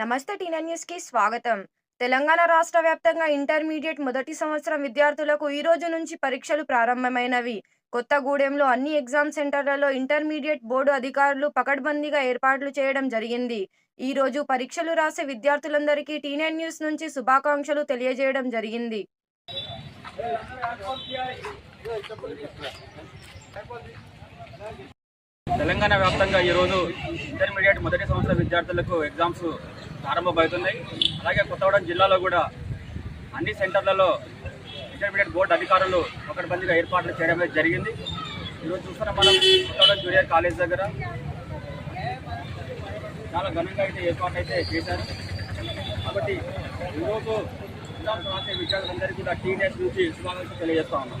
నమస్తే టీనా న్యూస్కి స్వాగతం. తెలంగాణ రాష్ట్ర వ్యాప్తంగా ఇంటర్మీడియట్ మొదటి సంవత్సరం విద్యార్థులకు ఈ రోజు నుంచి పరీక్షలు ప్రారంభమైనవి. కొత్తగూడెంలో అన్ని ఎగ్జామ్ సెంటర్లలో ఇంటర్మీడియట్ బోర్డు అధికారులు పకడ్బందీగా ఏర్పాట్లు చేయడం జరిగింది. ఈ రోజు పరీక్షలు రాసే విద్యార్థులందరికీ టీనెన్ న్యూస్ నుంచి శుభాకాంక్షలు తెలియజేయడం జరిగింది. తెలంగాణ వ్యాప్తంగా ఈరోజు ఇంటర్మీడియట్ మొదటి సంవత్సర విద్యార్థులకు ఎగ్జామ్స్ ప్రారంభమవుతున్నాయి. అలాగే కొత్తగూడెం జిల్లాలో కూడా అన్ని సెంటర్లలో ఇంటర్మీడియట్ బోర్డు అధికారులు ఒకటిబందిగా ఏర్పాట్లు చేయడం జరిగింది. ఈరోజు చూస్తున్న మనం కొత్తగూడెం జూనియర్ కాలేజ్ దగ్గర చాలా ఘనంగా అయితే ఏర్పాటు అయితే చేశారు. కాబట్టి ఈరోజు ఎగ్జామ్స్ రాసే విద్యార్థులందరికీ కూడా టీనేస్ నుంచి శుభాకాంక్షలు తెలియజేస్తా ఉన్నాం.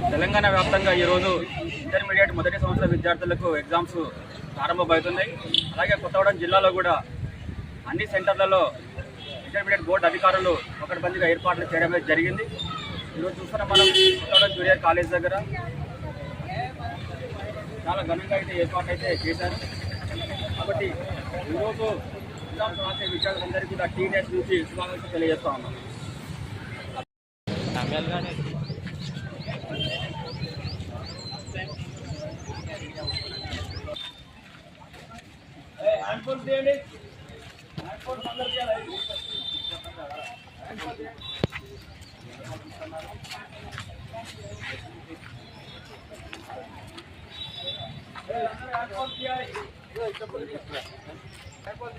తెలంగాణ వ్యాప్తంగా ఈరోజు ఇంటర్మీడియట్ మొదటి సంవత్సర విద్యార్థులకు ఎగ్జామ్స్ ప్రారంభమవుతున్నాయి. అలాగే కొత్తగూడెం జిల్లాలో కూడా అన్ని సెంటర్లలో ఇంటర్మీడియట్ బోర్డు అధికారులు ఒకటి మందిగా ఏర్పాట్లు చేయడం జరిగింది. ఈరోజు చూస్తున్న మనం కొత్తగూడెం జూనియర్ కాలేజ్ దగ్గర చాలా ఘనంగా అయితే ఏర్పాటు అయితే చేశారు. కాబట్టి ఈరోజు ప్రోగ్రాం రాసే విద్యార్థులందరికీ కూడా టీఎస్ నుంచి శుభాకాంక్షలు తెలియజేస్తా ఉన్నాం హ్యాండ్ఫోన్ చేయండి హ్యాండ్ఫోన్ అందరు చేయాలి హ్యాండ్ఫోన్ చేయండి హ్యాండ్ఫోన్ చేయాలి హ్యాండ్ఫోన్